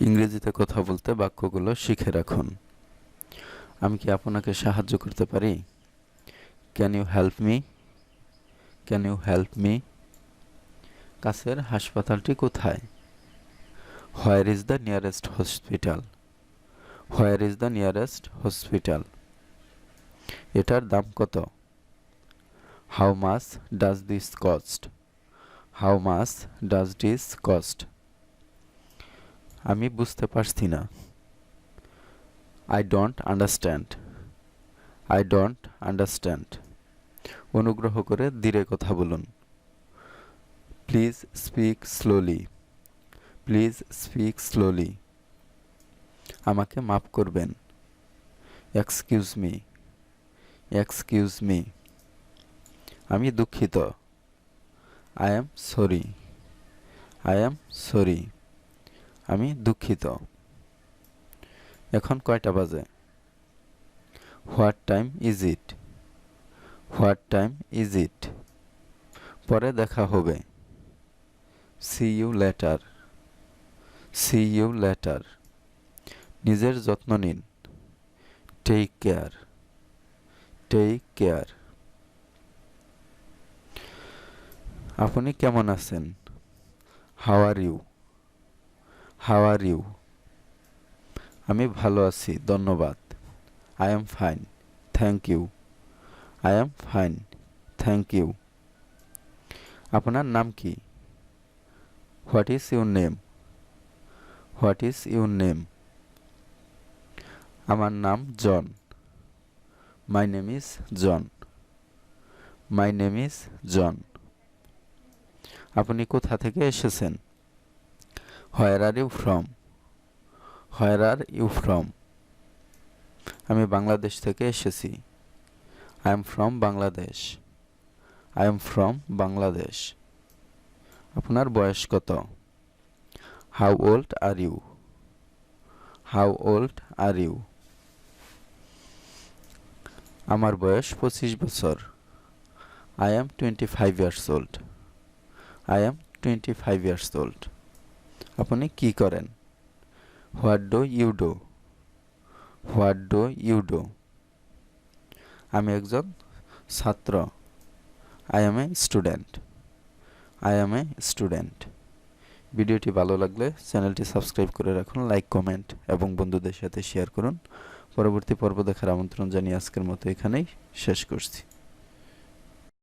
ইংরেজিতে কথা বলতে বাক্যগুলো শিখে রাখুন। আমি কি আপনাকে সাহায্য করতে পারি? Can you help me can you help me কাছের হাসপাতালটি কোথায়? Where is the nearest hospital where is the nearest hospital এটার দাম কত? How much does this cost how much does this cost আমি বুঝতে পারছি না। I don't understand I don't understand অনুগ্রহ করে ধীরে কথা বলুন। Please speak slowly please speak slowly আমাকে মাফ করবেন। এক্সকিউজ মি এক্সকিউজ মি আমি দুঃখিত। I am sorry I am sorry আমি দুঃখিত। এখন কয়টা বাজে? What time is it what time is it পরে দেখা হবে। See you later see you later নিজের যত্ন নিন। টেক কেয়ার টেক কেয়ার আপনি কেমন আছেন? How are you how are you আমি ভালো আছি, ধন্যবাদ। I am fine thank you I am fine thank you আপনার নাম কি? What is your name what is your name আমার নাম John my name is John my name is John আপনি কোথা থেকে এসেছেন? Where are you from where are you from আমি বাংলাদেশ থেকে এসেছি। I am from Bangladesh I am from Bangladesh আপনার বয়স কত? How old are you how old are you আমার বয়স পঁচিশ বছর। I am twenty five years old I am twenty five years old আপনি কি করেন? What do you do what do you do আমি একজন ছাত্র। I am a student I am a student ভিডিওটি ভালো লাগলে চ্যানেলটি সাবস্ক্রাইব করে রাখুন, লাইক, কমেন্ট এবং বন্ধুদের সাথে শেয়ার করুন। পরবর্তী পর্ব দেখার আমন্ত্রণ জানিয়ে আজকের মতো এখানেই শেষ করছি।